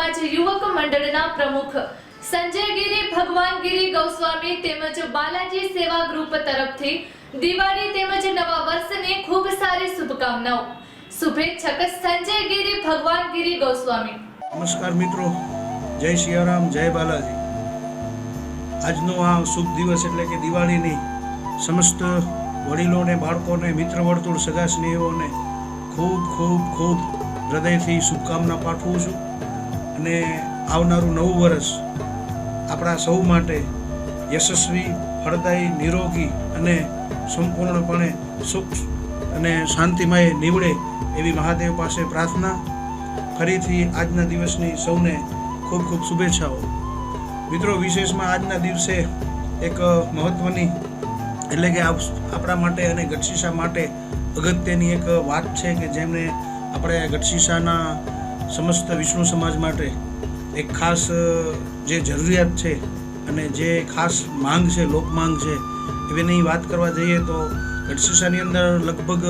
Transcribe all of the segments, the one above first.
સમાજ યુવક મંડળના પ્રમુખ સંજયગીરી ભગવાનગીરી ગૌસ્વામી તેમજ બાલાજી સેવા ગ્રુપ તરફથી દિવાળી તેમજ નવા વર્ષની ખૂબ સારી શુભકામનાઓ. શુભેચ્છક સંજયગીરી ભગવાનગીરી ગૌસ્વામી. નમસ્કાર મિત્રો. જય સિયારામ જય બાલાજી. આજનો આ શુભ દિવસ એટલે કે દિવાળીની સમસ્ત વડીલોને, બાળકોને મિત્ર વર્તુળ સગા સ્નેહીઓને ખૂબ ખૂબ ખૂબ હૃદયથી શુભકામના પાઠવું છું. અને આવનારું નવું વર્ષ આપણા સૌ માટે યશસ્વી ફળદાયી નિરોગી અને સંપૂર્ણપણે સુખ અને શાંતિમય નીવડે એવી મહાદેવ પાસે પ્રાર્થના. ફરીથી આજના દિવસની સૌને ખૂબ ખૂબ શુભેચ્છાઓ. મિત્રો, વિશેષમાં આજના દિવસે એક મહત્ત્વની એટલે કે આપણા માટે અને ગઢશીશા માટે અગત્યની એક વાત છે કે જેમને આપણે ગઢશીશાના સમસ્ત વિષ્ણુ સમાજ માટે એક ખાસ જે જરૂરિયાત છે અને જે ખાસ માંગ છે લોક માંગ છે, એવીની વાત કરવા જઈએ તો ગઢશીશાની અંદર લગભગ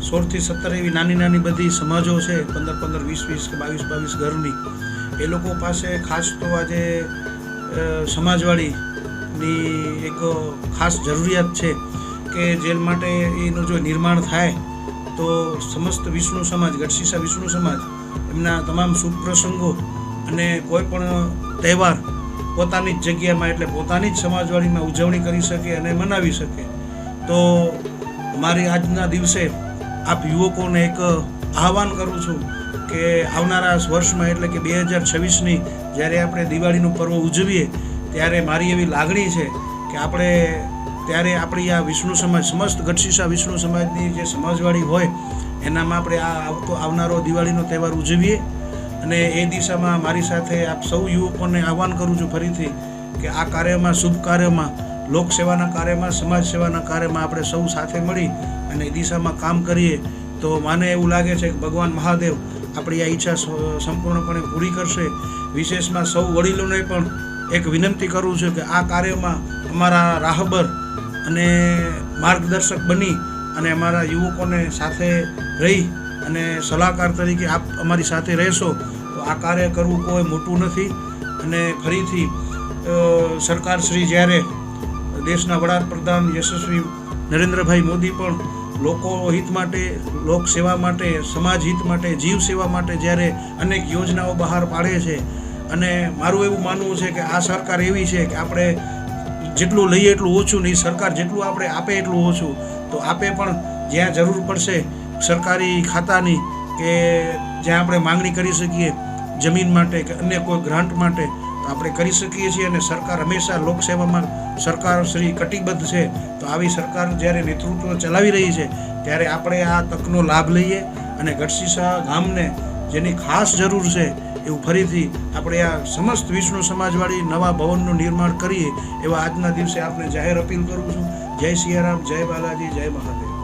સોળથી સત્તર એવી નાની નાની બધી સમાજો છે, પંદર પંદર, વીસ વીસ કે બાવીસ બાવીસ ઘરની. એ લોકો પાસે ખાસ તો આજે સમાજવાળીની એક ખાસ જરૂરિયાત છે કે જેલ માટે એનું જો નિર્માણ થાય તો સમસ્ત વિષ્ણુ સમાજ ગઢશીસા વિષ્ણુ સમાજ એમના તમામ શુભ પ્રસંગો અને કોઈ પણ તહેવાર પોતાની જ જગ્યામાં એટલે પોતાની જ સમાજવાડીમાં ઉજવણી કરી શકે અને મનાવી શકે. તો મારી આજના દિવસે આપ યુવકોને એક આહવાન કરું છું કે આવનારા વર્ષમાં એટલે કે બે હજાર છવ્વીસની જ્યારે આપણે દિવાળીનું પર્વ ઉજવીએ, ત્યારે મારી એવી લાગણી છે કે આપણે ત્યારે આપણી આ વિષ્ણુ સમાજ, સમસ્ત ગઢશીસા વિષ્ણુ સમાજની જે સમાજવાળી હોય, એનામાં આપણે આ આવતો, આવનારો દિવાળીનો તહેવાર ઉજવીએ. અને એ દિશામાં મારી સાથે આપ સૌ યુવકોને આહવાન કરું છું ફરીથી કે આ કાર્યમાં, શુભ કાર્યમાં, લોક સેવાના કાર્યમાં, સમાજ સેવાના કાર્યમાં આપણે સૌ સાથે મળી અને એ દિશામાં કામ કરીએ. તો મને એવું લાગે છે કે ભગવાન મહાદેવ આપણી આ ઈચ્છા સંપૂર્ણપણે પૂરી કરશે. વિશેષમાં સૌ વડીલોને પણ એક વિનંતી કરું છું કે આ કાર્યમાં અમારા રાહબર અને માર્ગદર્શક બની અને અમારા યુવકોને સાથે રહી અને સલાહકાર તરીકે આપ અમારી સાથે રહેશો, તો આ કાર્ય કરવું કોઈ મોટું નથી. અને ફરીથી સરકાર શ્રી જ્યારે દેશના વડાપ્રધાન યશસ્વી નરેન્દ્રભાઈ મોદી પણ લોકો હિત માટે, લોક સેવા માટે, સમાજ હિત માટે, જીવ સેવા માટે જ્યારે અનેક યોજનાઓ બહાર પાડે છે. અને મારું એવું માનવું છે કે આ સરકાર એવી છે કે આપણે જેટલું લઈએ એટલું ઓછું, નહીં, સરકાર જેટલું આપણે આપે એટલું ઓછું. તો આપે પણ જ્યાં જરૂર પડશે સરકારી ખાતાની કે જ્યાં આપણે માંગણી કરી શકીએ જમીન માટે કે અન્ય કોઈ ગ્રાન્ટ માટે, તો આપણે કરી શકીએ છીએ અને સરકાર હંમેશા લોકસેવામાં સરકાર શ્રી કટિબદ્ધ છે. તો આવી સરકાર જ્યારે નેતૃત્વ ચલાવી રહી છે, ત્યારે આપણે આ તકનો લાભ લઈએ અને ગઢસીસા ગામને જેની ખાસ જરૂર છે એવું ફરીથી આપણે આ સમસ્ત વિષ્ણુ સમાજવાળી નવા ભવનનું નિર્માણ કરીએ એવા આજના દિવસે આપણે જાહેર અપીલ કરું છું. જય સિયારામ, જય બાલાજી, જય મહાદેવ.